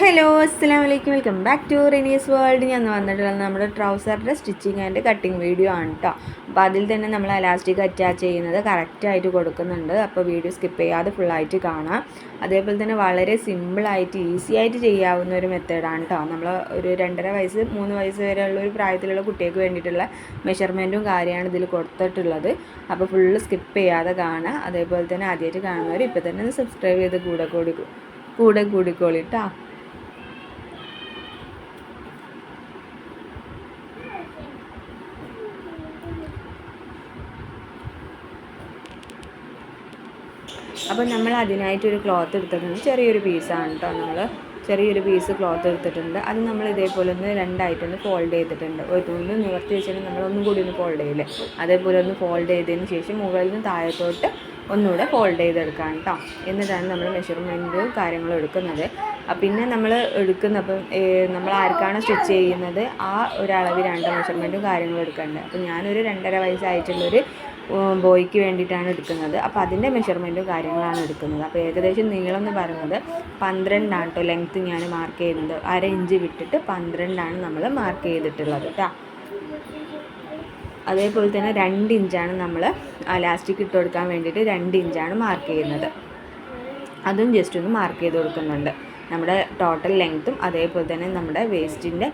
Hello അസ്സാം വലൈക്കും welcome back to Renees world. ഞാൻ വന്നിട്ടുള്ളത് നമ്മുടെ ട്രൗസറിന്റെ സ്റ്റിച്ചിങ് ആൻഡ് കട്ടിങ് വീഡിയോ ആണ് കേട്ടോ അപ്പോൾ അതിൽ തന്നെ നമ്മൾ അലാസ്റ്റിക് അറ്റാച്ച് ചെയ്യുന്നത് കറക്റ്റായിട്ട് കൊടുക്കുന്നുണ്ട്. അപ്പോൾ വീഡിയോ സ്കിപ്പ് ചെയ്യാതെ ഫുള്ളായിട്ട് കാണാം. അതേപോലെ തന്നെ വളരെ സിമ്പിളായിട്ട് ഈസി ആയിട്ട് ചെയ്യാവുന്ന ഒരു മെത്തേഡാണ് കേട്ടോ നമ്മൾ ഒരു രണ്ടര വയസ്സ് മൂന്ന് വയസ്സ് വരെയുള്ള ഒരു പ്രായത്തിലുള്ള കുട്ടികൾക്ക് വേണ്ടിയിട്ടുള്ള മെഷർമെന്റും കാര്യമാണ് ഇതിൽ കൊടുത്തിട്ടുള്ളത്. അപ്പോൾ ഫുള്ള് സ്കിപ്പ് ചെയ്യാതെ കാണുക അതേപോലെ തന്നെ ആദ്യമായിട്ട് കാണുന്നവർ ഇപ്പോൾ തന്നെ സബ്സ്ക്രൈബ് ചെയ്ത് കൂടെ കൂടി കൂടെ കൂടിക്കോളി അപ്പോൾ നമ്മൾ അതിനായിട്ടൊരു ക്ലോത്ത് എടുത്തിട്ടുണ്ട്. ചെറിയൊരു പീസാണ് കേട്ടോ നമ്മൾ ചെറിയൊരു പീസ് ക്ലോത്ത് എടുത്തിട്ടുണ്ട്. അത് നമ്മൾ ഇതേപോലെ ഒന്ന് രണ്ടായിട്ടൊന്ന് ഫോൾഡ് ചെയ്തിട്ടുണ്ട്. ഒരു തുണി നിവർത്തി വെച്ചിട്ട് നമ്മൾ ഒന്നും കൂടി ഒന്ന് ഫോൾഡ് ചെയ്യില്ലേ? അതേപോലെ ഒന്ന് ഫോൾഡ് ചെയ്തതിന് ശേഷം മുകളിൽ നിന്ന് താഴത്തോട്ട് ഒന്നുകൂടെ ഫോൾഡ് ചെയ്തെടുക്കാം കേട്ടോ എന്നിട്ടാണ് നമ്മൾ മെഷർമെന്റും കാര്യങ്ങൾ എടുക്കുന്നത്. പിന്നെ നമ്മൾ എടുക്കുന്ന അപ്പം നമ്മൾ ആർക്കാണ് സ്റ്റിച്ച് ചെയ്യുന്നത്? ആ ഒരളവിലാണ് മെഷർമെന്റും കാര്യങ്ങളും എടുക്കേണ്ടത്. അപ്പം ഞാനൊരു രണ്ടര വയസ്സായിട്ടുള്ളൊരു ബോയ്ക്ക് വേണ്ടിയിട്ടാണ് എടുക്കുന്നത്. അപ്പോൾ അതിന്റെ മെഷർമെന്റും കാര്യങ്ങളാണ് എടുക്കുന്നത്. അപ്പോൾ ഏകദേശം നീളം എന്ന് പറയുന്നത് പന്ത്രണ്ടാണ് കേട്ടോ ലെങ്ത്ത് ഞാൻ മാർക്ക് ചെയ്യുന്നത്. അര ഇഞ്ച് വിട്ടിട്ട് പന്ത്രണ്ടാണ് നമ്മൾ മാർക്ക് ചെയ്തിട്ടുള്ളത് കേട്ടോ അതേപോലെ തന്നെ രണ്ട് ഇഞ്ചാണ് നമ്മൾ ലാസ്റ്റിക് ഇട്ട് കൊടുക്കാൻ വേണ്ടിയിട്ട് രണ്ട് ഇഞ്ചാണ് മാർക്ക് ചെയ്യുന്നത്. അതും ജസ്റ്റ് ഒന്ന് മാർക്ക് ചെയ്ത് കൊടുക്കുന്നുണ്ട്. നമ്മുടെ ടോട്ടൽ ലെങ്ത്തും അതേപോലെ തന്നെ നമ്മുടെ വേസ്റ്റിന്റെ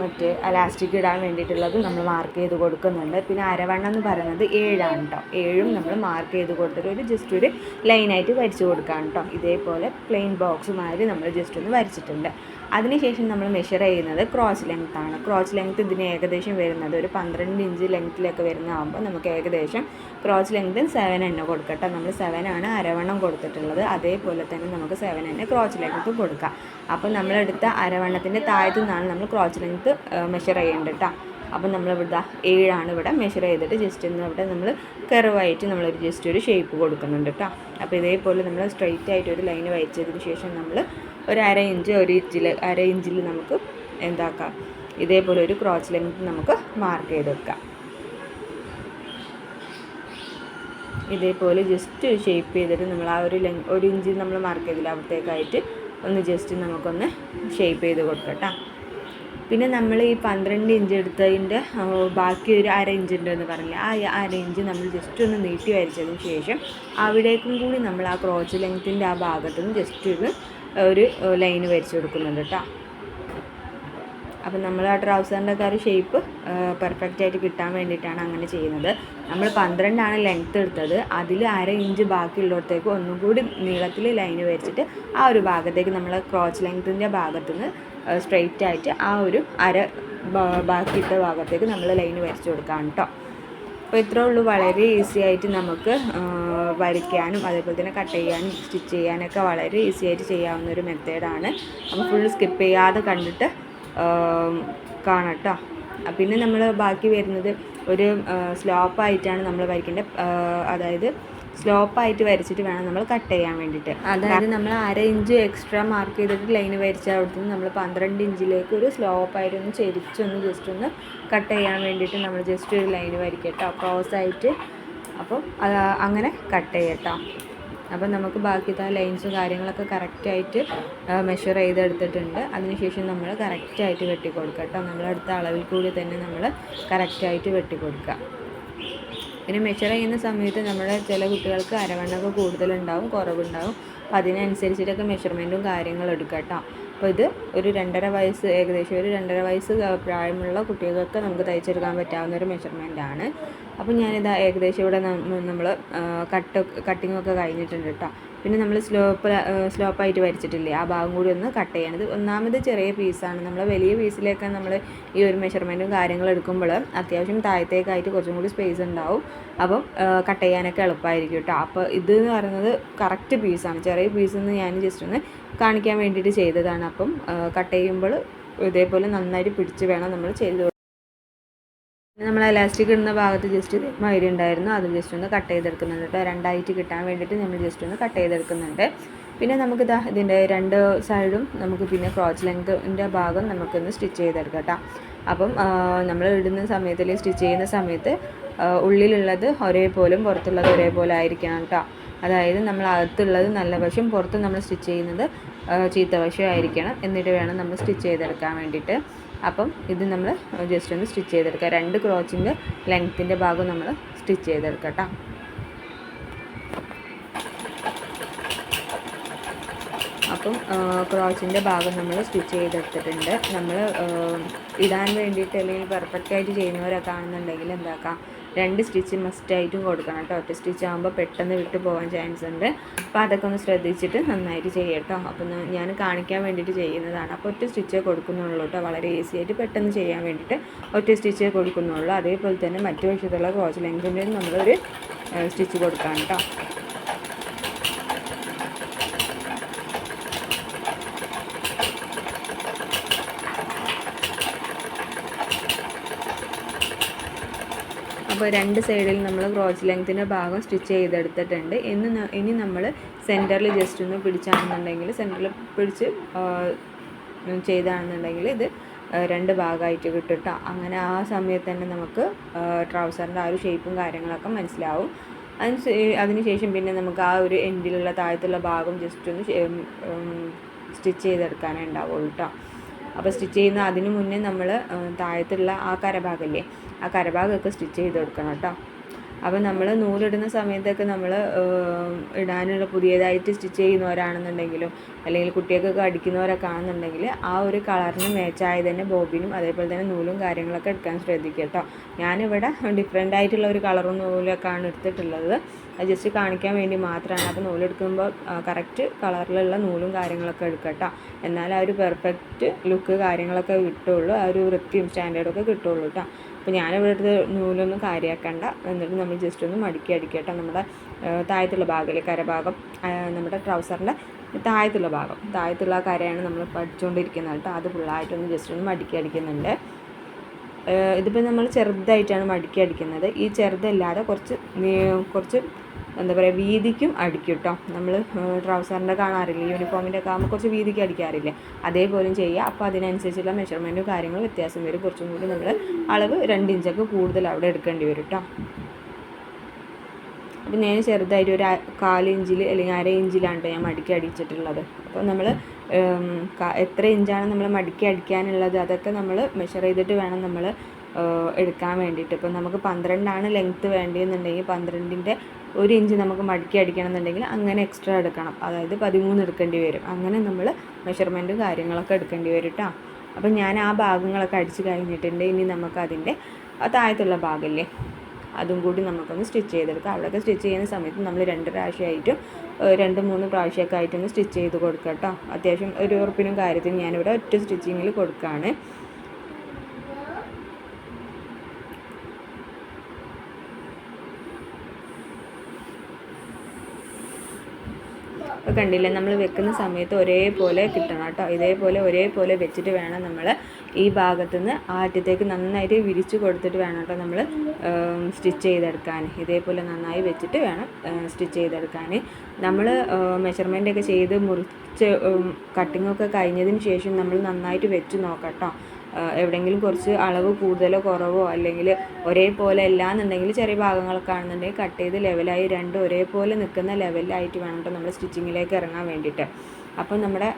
മറ്റേ അലാസ്റ്റിക് ഇടാൻ വേണ്ടിയിട്ടുള്ളത് നമ്മൾ മാർക്ക് ചെയ്ത് കൊടുക്കുന്നുണ്ട്. പിന്നെ അരവണ്ണം എന്ന് പറയുന്നത് ഏഴാണ് കേട്ടോ ഏഴും നമ്മൾ മാർക്ക് ചെയ്ത് കൊടുത്തിട്ട് ഒരു ജസ്റ്റ് ഒരു ലൈനായിട്ട് വരച്ച് കൊടുക്കാം കേട്ടോ ഇതേപോലെ പ്ലെയിൻ ബോക്സ് മാതിരി നമ്മൾ ജസ്റ്റ് ഒന്ന് വരച്ചിട്ടുണ്ട്. അതിനുശേഷം നമ്മൾ മെഷർ ചെയ്യുന്നത് ക്രോസ് ലെങ്ത് ആണ്. ക്രോസ് ലെങ്ത് ഇതിന് ഏകദേശം വരുന്നത് ഒരു പന്ത്രണ്ട് ഇഞ്ച് ലെങ്ത്തിലൊക്കെ വരുന്നതാകുമ്പോൾ നമുക്ക് ഏകദേശം ക്രോസ് ലെങ്ത് സെവൻ എണ്ണ കൊടുക്കട്ടെ നമ്മൾ സെവൻ ആണ് അരവണ്ണം കൊടുത്തിട്ടുള്ളത്. അതേപോലെ തന്നെ നമുക്ക് സെവൻ എണ്ണ ക്രോച്ച് ലെങ്ത് കൊടുക്കാം. അപ്പോൾ നമ്മളെടുത്ത അരവണ്ണത്തിന്റെ താഴത്തു നിന്നാണ് നമ്മൾ ക്രോച്ച് ലെങ്ത് മെഷർ ചെയ്യേണ്ടത് കേട്ടോ. അപ്പം നമ്മളിവിടെ ഏഴാണ് ഇവിടെ മെഷർ ചെയ്തിട്ട് ജസ്റ്റ് ഒന്ന് ഇവിടെ നമ്മൾ കർവായിട്ട് നമ്മളൊരു ജസ്റ്റ് ഒരു ഷേപ്പ് കൊടുക്കുന്നുണ്ട് കേട്ടോ. അപ്പോൾ ഇതേപോലെ നമ്മൾ സ്ട്രെയിറ്റ് ആയിട്ട് ഒരു ലൈൻ വരച്ചതിന് ശേഷം നമ്മൾ ഒരു അര ഇഞ്ച് ഒരു ഇഞ്ചിൽ അര ഇഞ്ചിൽ നമുക്ക് എന്താക്കാം? ഇതേപോലെ ഒരു ക്രോച്ച് ലെങ്ത് നമുക്ക് മാർക്ക് ചെയ്ത് വെക്കാം ഇതേപോലെ ജസ്റ്റ് ഒരു ഷേപ്പ് ചെയ്തിട്ട് നമ്മൾ ആ ഒരു ലെങ് ഒരു ഇഞ്ചിൽ നമ്മൾ മാർക്ക് ചെയ്തില്ല അവിടത്തേക്കായിട്ട് ഒന്ന് ജസ്റ്റ് നമുക്കൊന്ന് ഷേപ്പ് ചെയ്ത് കൊടുക്കട്ടോ. പിന്നെ നമ്മൾ ഈ പന്ത്രണ്ട് ഇഞ്ച് എടുത്തതിന്റെ ബാക്കി ഒരു അര ഇഞ്ച് ഉണ്ടെന്ന് പറഞ്ഞില്ല ആ അര ഇഞ്ച് നമ്മൾ ജസ്റ്റ് ഒന്ന് നീട്ടി വരച്ചതിന് ശേഷം അവിടേക്കും കൂടി നമ്മൾ ആ ക്രോച്ച് ലെങ്ത്തിന്റെ ആ ഭാഗത്തുനിന്ന് ജസ്റ്റ് ഒന്ന് ഒരു ലൈന് വരച്ച് കൊടുക്കുന്നുണ്ട് കേട്ടോ അപ്പം നമ്മൾ ആ ട്രൗസറിന്റെ ഒരു ഷേപ്പ് പെർഫെക്റ്റ് ആയിട്ട് കിട്ടാൻ വേണ്ടിയിട്ടാണ് അങ്ങനെ ചെയ്യുന്നത്. നമ്മൾ പന്ത്രണ്ടാണ് ലെങ്ത്ത് എടുത്തത്. അതിൽ അര ഇഞ്ച് ബാക്കിയുള്ളിടത്തേക്ക് ഒന്നും കൂടി നീളത്തിൽ ലൈന് വരച്ചിട്ട് ആ ഒരു ഭാഗത്തേക്ക് നമ്മൾ ക്രോച്ച് ലെങ്ത്തിന്റെ ഭാഗത്തുനിന്ന് സ്ട്രെയിറ്റ് ആയിട്ട് ആ ഒരു അര ബാക്കിയിട്ട ഭാഗത്തേക്ക് നമ്മൾ ലൈന് വരച്ച് കൊടുക്കാം കേട്ടോ അപ്പോൾ ഇത്രേ ഉള്ളൂ. വളരെ ഈസി ആയിട്ട് നമുക്ക് വരയ്ക്കാനും അതേപോലെ തന്നെ കട്ട് ചെയ്യാനും സ്റ്റിച്ച് ചെയ്യാനൊക്കെ വളരെ ഈസി ആയിട്ട് ചെയ്യാവുന്ന ഒരു മെത്തേഡാണ് നമ്മൾ ഫുൾ സ്കിപ്പ് ചെയ്യാതെ കണ്ടിട്ട് കാണട്ടോ പിന്നെ നമ്മൾ ബാക്കി വരുന്നത് ഒരു സ്ലോപ്പായിട്ടാണ് നമ്മൾ വരയ്ക്കേണ്ടത്. അതായത് സ്ലോപ്പായിട്ട് വരച്ചിട്ട് വേണം നമ്മൾ കട്ട് ചെയ്യാൻ വേണ്ടിയിട്ട്. അതായത് നമ്മൾ അര ഇഞ്ച് എക്സ്ട്രാ മാർക്ക് ചെയ്തിട്ട് ലൈൻ വരച്ച അവിടുത്തെ നമ്മൾ പന്ത്രണ്ട് ഇഞ്ചിലേക്ക് ഒരു സ്ലോപ്പായിട്ട് ഒന്ന് ചെരിച്ചൊന്ന് ജസ്റ്റ് ഒന്ന് കട്ട് ചെയ്യാൻ വേണ്ടിയിട്ട് നമ്മൾ ജസ്റ്റ് ഒരു ലൈൻ വരയ്ക്കട്ടോ ക്രോസ് ആയിട്ട്. അപ്പം അങ്ങനെ കട്ട് ചെയ്യട്ടോ അപ്പം നമുക്ക് ബാക്കിയത്തെ ലൈൻസും കാര്യങ്ങളൊക്കെ കറക്റ്റായിട്ട് മെഷർ ചെയ്തെടുത്തിട്ടുണ്ട്. അതിനുശേഷം നമ്മൾ കറക്റ്റായിട്ട് വെട്ടി കൊടുക്കുക കേട്ടോ നമ്മളെടുത്ത അളവിൽ കൂടി തന്നെ നമ്മൾ കറക്റ്റായിട്ട് വെട്ടി കൊടുക്കുക പിന്നെ മെഷർ ചെയ്യുന്ന സമയത്ത് നമ്മുടെ ചില കുട്ടികൾക്ക് അരവണ്ണൊക്കെ കൂടുതലുണ്ടാവും കുറവുണ്ടാവും. അപ്പോൾ അതിനനുസരിച്ചിട്ടൊക്കെ മെഷർമെന്റും കാര്യങ്ങളും എടുക്കാം കേട്ടോ. അപ്പോൾ ഇത് ഒരു രണ്ടര വയസ്സ് ഏകദേശം ഒരു രണ്ടര വയസ്സ് പ്രായമുള്ള കുട്ടികൾക്ക് നമുക്ക് തയ്ച്ചെടുക്കാൻ പറ്റാവുന്ന ഒരു മെഷർമെന്റാണ് അപ്പോൾ ഞാനിത് ഏകദേശം ഇവിടെ നമ്മൾ കട്ട് കട്ടിങ്ങൊക്കെ കഴിഞ്ഞിട്ടുണ്ട് കേട്ടോ. പിന്നെ നമ്മൾ സ്ലോപ്പ് സ്ലോപ്പായിട്ട് വരച്ചിട്ടില്ലേ? ആ ഭാഗം കൂടി ഒന്ന് കട്ട് ചെയ്യണത് ഒന്നാമത് ചെറിയ പീസാണ് നമ്മൾ വലിയ പീസിലേക്ക് നമ്മൾ ഈ ഒരു മെഷർമെന്റും കാര്യങ്ങളും എടുക്കുമ്പോൾ അത്യാവശ്യം താഴത്തേക്കായിട്ട് കുറച്ചും കൂടി സ്പേസ് ഉണ്ടാവും. അപ്പം കട്ട് ചെയ്യാനൊക്കെ എളുപ്പമായിരിക്കും കേട്ടോ അപ്പോൾ ഇത് എന്ന് പറയുന്നത് കറക്റ്റ് പീസാണ് ചെറിയ പീസ് എന്ന് ഞാൻ ജസ്റ്റ് ഒന്ന് കാണിക്കാൻ വേണ്ടിയിട്ട് ചെയ്തതാണ്. അപ്പം കട്ട് ചെയ്യുമ്പോൾ ഇതേപോലെ നന്നായിട്ട് പിടിച്ച് വേണം നമ്മൾ ചെയ്ത് നമ്മൾ ഇലാസ്റ്റിക് ഇടുന്ന ഭാഗത്ത് ജസ്റ്റ് മൈരി ഉണ്ടായിരുന്നു. അത് ജസ്റ്റ് ഒന്ന് കട്ട് ചെയ്തെടുക്കുന്നുണ്ട് കേട്ടോ. രണ്ടായിട്ട് കിട്ടാൻ വേണ്ടിയിട്ട് നമ്മൾ ജസ്റ്റ് ഒന്ന് കട്ട് ചെയ്തെടുക്കുന്നുണ്ട്. പിന്നെ നമുക്ക് ഇതാ ഇതിന്റെ രണ്ട് സൈഡും നമുക്ക് പിന്നെ ക്രോച്ച് ലെങ്ത്തിന്റെ ഭാഗം നമുക്കൊന്ന് സ്റ്റിച്ച് ചെയ്തെടുക്കാം കേട്ടോ. അപ്പം നമ്മൾ ഇടുന്ന സമയത്തിൽ സ്റ്റിച്ച് ചെയ്യുന്ന സമയത്ത് ഉള്ളിലുള്ളത് ഒരേപോലും പുറത്തുള്ളത് ഒരേപോലെ ആയിരിക്കണം കേട്ടോ. അതായത് നമ്മൾ അകത്തുള്ളത് നല്ല വശം പുറത്ത് നമ്മൾ സ്റ്റിച്ച് ചെയ്യുന്നത് ചീത്ത വശം ആയിരിക്കണം. എന്നിട്ട് വേണം നമ്മൾ സ്റ്റിച്ച് ചെയ്തെടുക്കാൻ വേണ്ടിയിട്ട്. അപ്പം ഇത് നമ്മൾ ജസ്റ്റ് ഒന്ന് സ്റ്റിച്ച് ചെയ്തെടുക്കുക രണ്ട് ക്രോച്ചിന്റെ ലെങ്ത്തിന്റെ ഭാഗം നമ്മൾ സ്റ്റിച്ച് ചെയ്തെടുക്കാം കേട്ടോ അപ്പം ക്രോച്ചിന്റെ ഭാഗം നമ്മൾ സ്റ്റിച്ച് ചെയ്തെടുത്തിട്ടുണ്ട്. നമ്മൾ ഇടാൻ വേണ്ടിയിട്ട് അല്ലെങ്കിൽ പെർഫെക്റ്റ് ആയിട്ട് ചെയ്യുന്നവരൊക്കെ ആണെന്നുണ്ടെങ്കിൽ എന്താക്കാം? രണ്ട് സ്റ്റിച്ച് മസ്റ്റായിട്ടും കൊടുക്കണം കേട്ടോ. ഒറ്റ സ്റ്റിച്ച് ആകുമ്പോൾ പെട്ടെന്ന് വിട്ടു പോകാൻ ചാൻസ് ഉണ്ട്. അപ്പോൾ അതൊക്കെ ഒന്ന് ശ്രദ്ധിച്ചിട്ട് നന്നായിട്ട് ചെയ്യട്ടോ. അപ്പോൾ ഞാൻ കാണിക്കാൻ വേണ്ടിയിട്ട് ചെയ്യുന്നതാണ്. അപ്പോൾ ഒറ്റ സ്റ്റിച്ചേ കൊടുക്കുന്നുള്ളൂ കേട്ടോ. വളരെ ഈസി ആയിട്ട് പെട്ടെന്ന് ചെയ്യാൻ വേണ്ടിയിട്ട് ഒറ്റ സ്റ്റിച്ചേ കൊടുക്കുന്നുള്ളൂ. അതേപോലെ തന്നെ മറ്റു വശത്തുള്ള ക്രോച്ച് ലെങ്തിന്റെ നമ്മളൊരു സ്റ്റിച്ച് കൊടുക്കാം കേട്ടോ. അപ്പോൾ രണ്ട് സൈഡിൽ നമ്മൾ ക്രോച്ച് ലെങ്ത്തിന്റെ ഭാഗം സ്റ്റിച്ച് ചെയ്തെടുത്തിട്ടുണ്ട്. ഇന്ന് ഇനി നമ്മൾ സെന്ററിൽ ജസ്റ്റ് ഒന്ന് പിടിച്ചാണെന്നുണ്ടെങ്കിൽ സെന്ററിൽ പിടിച്ച് ചെയ്താണെന്നുണ്ടെങ്കിൽ ഇത് രണ്ട് ഭാഗമായിട്ട് കിട്ടുട്ടോ അങ്ങനെ ആ സമയത്ത് തന്നെ നമുക്ക് ട്രൗസറിന്റെ ആ ഒരു ഷേപ്പും കാര്യങ്ങളൊക്കെ മനസ്സിലാവും. അതിന് അതിനുശേഷം പിന്നെ നമുക്ക് ആ ഒരു എൻഡിലുള്ള താഴത്തുള്ള ഭാഗം ജസ്റ്റ് ഒന്ന് സ്റ്റിച്ച് ചെയ്തെടുക്കാനേ ഉണ്ടാവുള്ളൂ കേട്ടോ അപ്പോൾ സ്റ്റിച്ച് ചെയ്യുന്ന അതിന് മുന്നേ നമ്മൾ താഴത്തുള്ള ആ കരഭാഗമില്ലേ ആ കരഭാഗമൊക്കെ സ്റ്റിച്ച് ചെയ്ത് കൊടുക്കണം കേട്ടോ. അപ്പോൾ നമ്മൾ നൂലിടുന്ന സമയത്തൊക്കെ നമ്മൾ ഇടാനുള്ള പുതിയതായിട്ട് സ്റ്റിച്ച് ചെയ്യുന്നവരാണെന്നുണ്ടെങ്കിലും അല്ലെങ്കിൽ കുട്ടികൾക്കൊക്കെ അടിക്കുന്നവരൊക്കെ ആണെന്നുണ്ടെങ്കിൽ ആ ഒരു കളറിന് മാച്ചായി തന്നെ ബോബിനും അതേപോലെ തന്നെ നൂലും കാര്യങ്ങളൊക്കെ എടുക്കാൻ ശ്രദ്ധിക്കുക കേട്ടോ. ഞാനിവിടെ ഡിഫറെന്റ് ആയിട്ടുള്ള ഒരു കളറും നൂലൊക്കെയാണ് എടുത്തിട്ടുള്ളത്. അത് ജസ്റ്റ് കാണിക്കാൻ വേണ്ടി മാത്രമാണ് അപ്പോൾ നൂലെടുക്കുമ്പോൾ കറക്റ്റ് കളറിലുള്ള നൂലും കാര്യങ്ങളൊക്കെ എടുക്കട്ടോ. എന്നാൽ ആ ഒരു പെർഫെക്റ്റ് ലുക്ക് കാര്യങ്ങളൊക്കെ കിട്ടുള്ളൂ. ആ ഒരു വൃത്തിയും സ്റ്റാൻഡേർഡൊക്കെ കിട്ടുള്ളൂ കേട്ടോ അപ്പോൾ ഞാനിവിടെ അടുത്ത് നൂലൊന്നും കാര്യമാക്കണ്ട എന്നിട്ട് നമ്മൾ ജസ്റ്റ് ഒന്ന് മടക്കി അടിക്കട്ടോ. നമ്മുടെ താഴത്തുള്ള ഭാഗമല്ലേ കരഭാഗം. നമ്മുടെ ട്രൗസറിന്റെ താഴത്തുള്ള ഭാഗം. താഴത്തുള്ള കരയാണ് നമ്മൾ പഠിച്ചുകൊണ്ടിരിക്കുന്നത് കേട്ടോ അത് ഫുള്ളായിട്ടൊന്ന് ജസ്റ്റ് ഒന്ന് മടക്കി അടിക്കുന്നുണ്ട്. ഇതിപ്പോൾ നമ്മൾ ചെറുതായിട്ടാണ് മടക്കി അടിക്കുന്നത്. ഈ ചെറുതല്ലാതെ കുറച്ച് കുറച്ച് എന്താ പറയുക വീതിക്കും അടിക്കും കേട്ടോ നമ്മൾ ട്രൗസറിന്റെ കാണാറില്ല യൂണിഫോമിന്റെ ഒക്കെ ആകുമ്പോൾ കുറച്ച് വീതിക്ക് അടിക്കാറില്ലേ. അതേപോലും ചെയ്യുക അപ്പോൾ അതിനനുസരിച്ചുള്ള മെഷർമെന്റും കാര്യങ്ങളും വ്യത്യാസം വരും. കുറച്ചും കൂടി നമ്മൾ അളവ് രണ്ട് ഇഞ്ചൊക്കെ കൂടുതൽ അവിടെ എടുക്കേണ്ടി വരും കേട്ടോ അപ്പം ഞാൻ ചെറുതായിട്ട് ഒരു അ- കാൽ ഇഞ്ചിൽ അല്ലെങ്കിൽ അര ഇഞ്ചിലാണ് ഞാൻ മടക്കി അടിച്ചിട്ടുള്ളത്. അപ്പോൾ നമ്മൾ എത്ര ഇഞ്ചാണ് നമ്മൾ മടക്കി അടിക്കാനുള്ളത് അതൊക്കെ നമ്മൾ മെഷർ ചെയ്തിട്ട് വേണം നമ്മൾ എടുക്കാൻ വേണ്ടിയിട്ട്. ഇപ്പം നമുക്ക് പന്ത്രണ്ടാണ് ലെങ്ത്ത് വേണ്ടിയെന്നുണ്ടെങ്കിൽ പന്ത്രണ്ടിന്റെ ഒരു ഇഞ്ച് നമുക്ക് മടക്കി അടിക്കണം എന്നുണ്ടെങ്കിൽ അങ്ങനെ എക്സ്ട്രാ എടുക്കണം. അതായത് പതിമൂന്ന് എടുക്കേണ്ടി വരും. അങ്ങനെ നമ്മൾ മെഷർമെന്റും കാര്യങ്ങളൊക്കെ എടുക്കേണ്ടി വരും കേട്ടോ അപ്പം ഞാൻ ആ ഭാഗങ്ങളൊക്കെ അടിച്ച് കഴിഞ്ഞിട്ടുണ്ട്. ഇനി നമുക്കതിന്റെ താഴത്തുള്ള ഭാഗമില്ലേ അതും കൂടി നമുക്കൊന്ന് സ്റ്റിച്ച് ചെയ്തെടുക്കാം. അവിടെയൊക്കെ സ്റ്റിച്ച് ചെയ്യുന്ന സമയത്ത് നമ്മൾ രണ്ട് പ്രാവശ്യമായിട്ടും രണ്ട് മൂന്ന് പ്രാവശ്യമൊക്കെ ആയിട്ടൊന്ന് സ്റ്റിച്ച് ചെയ്ത് കൊടുക്കാം കേട്ടോ അത്യാവശ്യം ഒരു ഉറപ്പിനും കാര്യത്തിനും ഞാനിവിടെ ഒറ്റ സ്റ്റിച്ചിങ്ങിൽ കൊടുക്കുകയാണ് ഇപ്പോൾ കണ്ടില്ലേ? നമ്മൾ വെക്കുന്ന സമയത്ത് ഒരേപോലെ കിട്ടണം കേട്ടോ. ഇതേപോലെ ഒരേപോലെ വെച്ചിട്ട് വേണം നമ്മൾ ഈ ഭാഗത്തു നിന്ന് ആറ്റത്തേക്ക് നന്നായിട്ട് വിരിച്ച് കൊടുത്തിട്ട് വേണം കേട്ടോ നമ്മൾ സ്റ്റിച്ച് ചെയ്തെടുക്കാൻ ഇതേപോലെ നന്നായി വെച്ചിട്ട് വേണം സ്റ്റിച്ച് ചെയ്തെടുക്കാൻ നമ്മൾ മെഷർമെന്റ് ഒക്കെ ചെയ്ത് മുറിച്ച് കട്ടിങ്ങൊക്കെ കഴിഞ്ഞതിന് ശേഷം നമ്മൾ നന്നായിട്ട് വെച്ച് നോക്കാം കേട്ടോ. എവിടെയെങ്കിലും കുറച്ച് അളവ് കൂടുതലോ കുറവോ അല്ലെങ്കിൽ ഒരേപോലെ അല്ല എന്നുണ്ടെങ്കിൽ ചെറിയ ഭാഗങ്ങളൊക്കെ ആണെന്നുണ്ടെങ്കിൽ കട്ട് ചെയ്ത് ലെവലായി രണ്ടും ഒരേപോലെ നിൽക്കുന്ന ലെവലിലായിട്ട് വേണം കേട്ടോ നമ്മൾ സ്റ്റിച്ചിങ്ങിലേക്ക് ഇറങ്ങാൻ വേണ്ടിയിട്ട്. അപ്പം നമ്മുടെ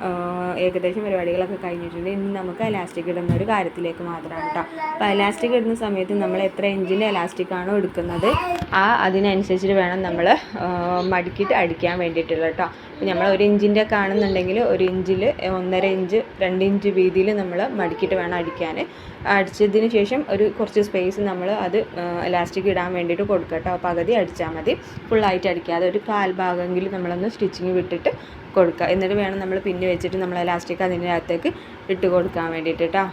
ഏകദേശം പരിപാടികളൊക്കെ കഴിഞ്ഞിട്ടുണ്ട്. ഇനി നമുക്ക് എലാസ്റ്റിക് ഇടുന്ന ഒരു കാര്യത്തിലേക്ക് മാത്രമാണ് കേട്ടോ അപ്പോൾ എലാസ്റ്റിക് ഇടുന്ന സമയത്ത് നമ്മൾ എത്ര ഇഞ്ചിന്റെ എലാസ്റ്റിക് ആണോ എടുക്കുന്നത് ആ അതിനനുസരിച്ചിട്ട് വേണം നമ്മൾ മടുക്കിയിട്ട് അടിക്കാൻ വേണ്ടിയിട്ടുള്ള കേട്ടോ അപ്പോൾ നമ്മൾ ഒരു ഇഞ്ചിന്റെ കാണുന്നുണ്ടെങ്കിൽ ഒരു ഇഞ്ചിൽ ഒന്നര ഇഞ്ച് രണ്ട് ഇഞ്ച് വീതിയിൽ നമ്മൾ മടുക്കിയിട്ട് വേണം അടിക്കാൻ. അടിച്ചതിന് ശേഷം ഒരു കുറച്ച് സ്പേസ് നമ്മൾ അത് എലാസ്റ്റിക് ഇടാൻ വേണ്ടിയിട്ട് കൊടുക്കുക കേട്ടോ. പകുതി അടിച്ചാൽ മതി. ഫുള്ളായിട്ട് അടിക്കാതെ ഒരു കാൽ ഭാഗമെങ്കിലും നമ്മളൊന്ന് സ്റ്റിച്ചിങ് വിട്ടിട്ട് കൊടുക്കുക. എന്നിട്ട് വേണം നമ്മൾ പിന്നെ വെച്ചിട്ട് നമ്മൾ എലാസ്റ്റിക് അതിന്റെ അകത്തേക്ക് ഇട്ട് കൊടുക്കാൻ വേണ്ടിയിട്ട് കേട്ടോ.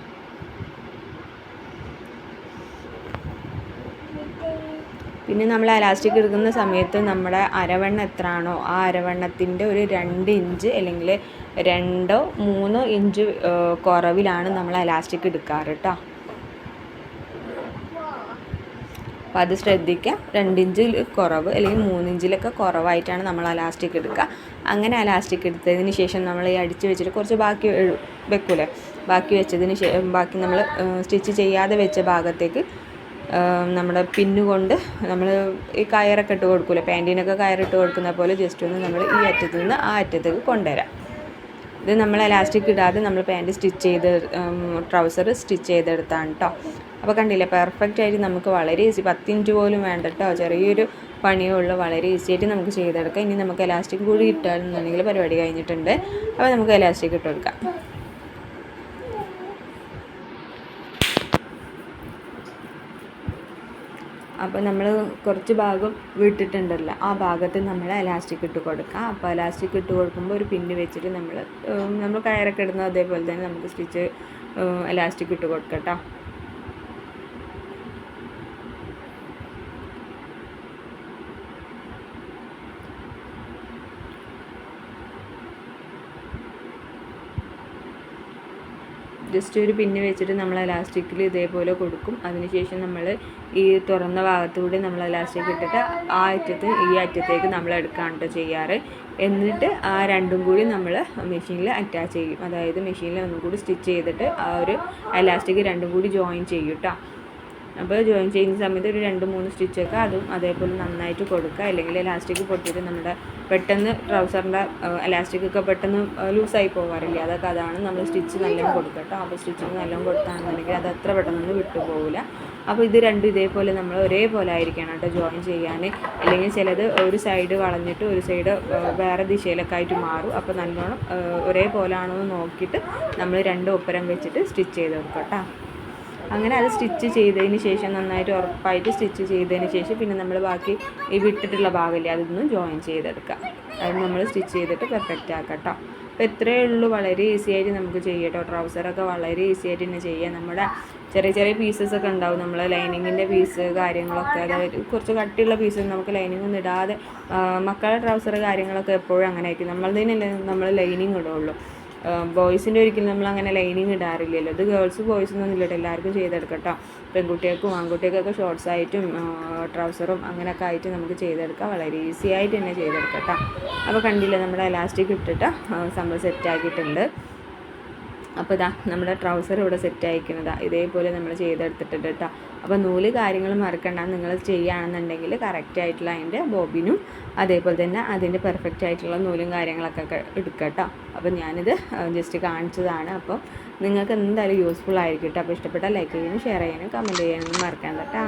പിന്നെ നമ്മൾ എലാസ്റ്റിക് എടുക്കുന്ന സമയത്ത് നമ്മുടെ അരവണ്ണ എത്രയാണോ ആ അരവണ്ണത്തിന്റെ ഒരു രണ്ട് ഇഞ്ച് അല്ലെങ്കിൽ രണ്ടോ മൂന്നോ ഇഞ്ച് കുറവിലാണ് നമ്മൾ എലാസ്റ്റിക് എടുക്കാറ് കേട്ടോ അപ്പോൾ അത് ശ്രദ്ധിക്കുക രണ്ടിഞ്ചിൽ കുറവ് അല്ലെങ്കിൽ മൂന്നിഞ്ചിലൊക്കെ കുറവായിട്ടാണ് നമ്മൾ അലാസ്റ്റിക് എടുക്കുക. അങ്ങനെ അലാസ്റ്റിക് എടുത്തതിന് ശേഷം നമ്മൾ ഈ അടിച്ച് വെച്ചിട്ട് കുറച്ച് ബാക്കി വെക്കൂലേ? ബാക്കി വെച്ചതിന് ശേഷം ബാക്കി നമ്മൾ സ്റ്റിച്ച് ചെയ്യാതെ വെച്ച ഭാഗത്തേക്ക് നമ്മുടെ പിന്നുകൊണ്ട് നമ്മൾ ഈ കയറൊക്കെ ഇട്ട് കൊടുക്കില്ല പാന്റീനൊക്കെ കയറിട്ട് കൊടുക്കുന്ന പോലെ ജസ്റ്റ് ഒന്ന് നമ്മൾ ഈ അറ്റത്ത് നിന്ന് ആ അറ്റത്തേക്ക് കൊണ്ടുവരാം. ഇത് നമ്മൾ എലാസ്റ്റിക് ഇടാതെ നമ്മൾ പാന്റ് സ്റ്റിച്ച് ചെയ്ത് ട്രൗസർ സ്റ്റിച്ച് ചെയ്തെടുത്താണ് കേട്ടോ അപ്പോൾ കണ്ടില്ലേ പെർഫെക്റ്റ് ആയിട്ട് നമുക്ക് വളരെ ഈസി പത്ത് ഇഞ്ച് പോലും വേണ്ട കേട്ടോ ചെറിയൊരു പണിയേ ഉള്ളൂ വളരെ ഈസി ആയിട്ട് നമുക്ക് ചെയ്തെടുക്കാം. ഇനി നമുക്ക് എലാസ്റ്റിക് കൂടി ഇട്ടാണെന്നുണ്ടെങ്കിൽ പരിപാടി കഴിഞ്ഞിട്ടുണ്ട്. അപ്പോൾ നമുക്ക് എലാസ്റ്റിക് ഇട്ട് കൊടുക്കാം. അപ്പോൾ നമ്മൾ കുറച്ച് ഭാഗം വിട്ടിട്ടുണ്ടല്ലോ. ആ ഭാഗത്ത് നമ്മൾ എലാസ്റ്റിക് ഇട്ട് കൊടുക്കുക അപ്പോൾ എലാസ്റ്റിക് ഇട്ട് കൊടുക്കുമ്പോൾ ഒരു പിന്ന് വെച്ചിട്ട് നമ്മൾ നമ്മൾ കയറൊക്കെ ഇടുന്നത് അതേപോലെ തന്നെ നമുക്ക് സ്റ്റിച്ച് എലാസ്റ്റിക് ഇട്ട് കൊടുക്കാം ജസ്റ്റ് ഒരു പിന്ന് വെച്ചിട്ട് നമ്മൾ എലാസ്റ്റിക്കിൽ ഇതേപോലെ കൊടുക്കും. അതിനുശേഷം നമ്മൾ ഈ തുറന്ന ഭാഗത്തൂടെ നമ്മൾ എലാസ്റ്റിക് ഇട്ടിട്ട് ആ അറ്റത്ത് ഈ അറ്റത്തേക്ക് നമ്മൾ എടുക്കുകയാണ് കേട്ടോ ചെയ്യാറ്. എന്നിട്ട് ആ രണ്ടും കൂടി നമ്മൾ മെഷീനിൽ അറ്റാച്ച് ചെയ്യും. അതായത് മെഷീനിൽ ഒന്നും കൂടി സ്റ്റിച്ച് ചെയ്തിട്ട് ആ ഒരു എലാസ്റ്റിക് രണ്ടും കൂടി ജോയിൻ ചെയ്യും കേട്ടോ. അപ്പോൾ ജോയിൻ ചെയ്യുന്ന സമയത്ത് ഒരു രണ്ട് മൂന്ന് സ്റ്റിച്ചൊക്കെ അതും അതേപോലെ നന്നായിട്ട് കൊടുക്കുക. അല്ലെങ്കിൽ ഇലാസ്റ്റിക് പൊട്ടിയിട്ട് നമ്മുടെ പെട്ടെന്ന് ട്രൗസറിന്റെ ഇലാസ്റ്റിക് ഒക്കെ പെട്ടെന്ന് ലൂസായി പോകാറില്ല? അതൊക്കെ അതാണ് നമ്മൾ സ്റ്റിച്ച് നല്ലോണം കൊടുക്കട്ടോ കേട്ടോ. അപ്പോൾ സ്റ്റിച്ചിങ് നല്ലോണം കൊടുത്താണെന്നുണ്ടെങ്കിൽ അത് അത്ര പെട്ടെന്ന് വിട്ടുപോകില്ല അപ്പോൾ ഇത് രണ്ടും ഇതേപോലെ നമ്മൾ ഒരേപോലെ ആയിരിക്കണം കേട്ടോ ജോയിൻ ചെയ്യാൻ. അല്ലെങ്കിൽ ചിലത് ഒരു സൈഡ് വളഞ്ഞിട്ട് ഒരു സൈഡ് വേറെ ദിശയിലൊക്കെ ആയിട്ട് മാറും. അപ്പോൾ നല്ലോണം ഒരേപോലെ ആണോ എന്ന് നോക്കിയിട്ട് നമ്മൾ രണ്ട് ഒപ്പരം വെച്ചിട്ട് സ്റ്റിച്ച് ചെയ്ത് കൊടുക്കാം കേട്ടോ. അങ്ങനെ അത് സ്റ്റിച്ച് ചെയ്തതിന് ശേഷം നന്നായിട്ട് ഉറപ്പായിട്ട് സ്റ്റിച്ച് ചെയ്തതിന് ശേഷം പിന്നെ നമ്മൾ ബാക്കി ഈ വിട്ടിട്ടുള്ള ഭാഗമില്ലേ അതൊന്ന് ജോയിൻ ചെയ്തെടുക്കാം അത് നമ്മൾ സ്റ്റിച്ച് ചെയ്തിട്ട് പെർഫെക്റ്റ് ആക്കാം അപ്പോൾ ഇത്രയേ ഉള്ളൂ. വളരെ ഈസി ആയിട്ട് നമുക്ക് ചെയ്യാം കേട്ടോ ട്രൗസറൊക്കെ വളരെ ഈസി ആയിട്ട് തന്നെ ചെയ്യാം. നമ്മുടെ ചെറിയ ചെറിയ പീസസ് ഒക്കെ ഉണ്ടാവും. നമ്മൾ ലൈനിങ്ങിന്റെ പീസ് കാര്യങ്ങളൊക്കെ. അതായത് കുറച്ച് കട്ടിയുള്ള പീസ് നമുക്ക് ലൈനിങ് ഒന്നും ഇടാതെ മക്കളുടെ ട്രൗസർ കാര്യങ്ങളൊക്കെ എപ്പോഴും അങ്ങനെ ആയിരിക്കും നമ്മളതിനല്ലേ നമ്മൾ ലൈനിങ് ഇടുള്ളൂ. ബോയ്സിന്റെ ഒരിക്കലും നമ്മൾ അങ്ങനെ ലൈനിങ് ഇടാറില്ലല്ലോ. ഇത് ഗേൾസ് ബോയ്സ് ഒന്നുമില്ലട്ടോ എല്ലാവർക്കും ചെയ്തെടുക്കട്ടോ. പെൺകുട്ടികൾക്കും ആൺകുട്ടികൾക്കൊക്കെ ഷോർട്സ് ആയിട്ടും ട്രൗസറും അങ്ങനെയൊക്കെ ആയിട്ട് നമുക്ക് ചെയ്തെടുക്കാം. വളരെ ഈസി ആയിട്ട് തന്നെ ചെയ്തെടുക്കട്ടോ അപ്പോൾ കണ്ടില്ല നമ്മുടെ എലാസ്റ്റിക് ഇട്ടിട്ട് സംഭവം സെറ്റ് ആക്കിയിട്ടുണ്ട്. അപ്പോൾ ഇതാ നമ്മുടെ ട്രൗസർ ഇവിടെ സെറ്റ് അയക്കുന്നതാ ഇതേപോലെ നമ്മൾ ചെയ്തെടുത്തിട്ടുണ്ട് കേട്ടോ അപ്പോൾ നൂൽ കാര്യങ്ങൾ മറക്കണ്ട. നിങ്ങൾ ചെയ്യുകയാണെന്നുണ്ടെങ്കിൽ കറക്റ്റ് ആയിട്ടുള്ള അതിന്റെ ബോബിനും അതേപോലെ തന്നെ അതിന്റെ പെർഫെക്റ്റ് ആയിട്ടുള്ള നൂലും കാര്യങ്ങളൊക്കെ എടുക്കുക കേട്ടോ അപ്പോൾ ഞാനിത് ജസ്റ്റ് കാണിച്ചതാണ്. അപ്പോൾ നിങ്ങൾക്ക് എന്തായാലും യൂസ്ഫുൾ ആയിരിക്കും കേട്ടോ അപ്പോൾ ഇഷ്ടപ്പെട്ടാൽ ലൈക്ക് ചെയ്യാനും ഷെയർ ചെയ്യാനും കമന്റ് ചെയ്യാനും മറക്കാൻ കേട്ടോ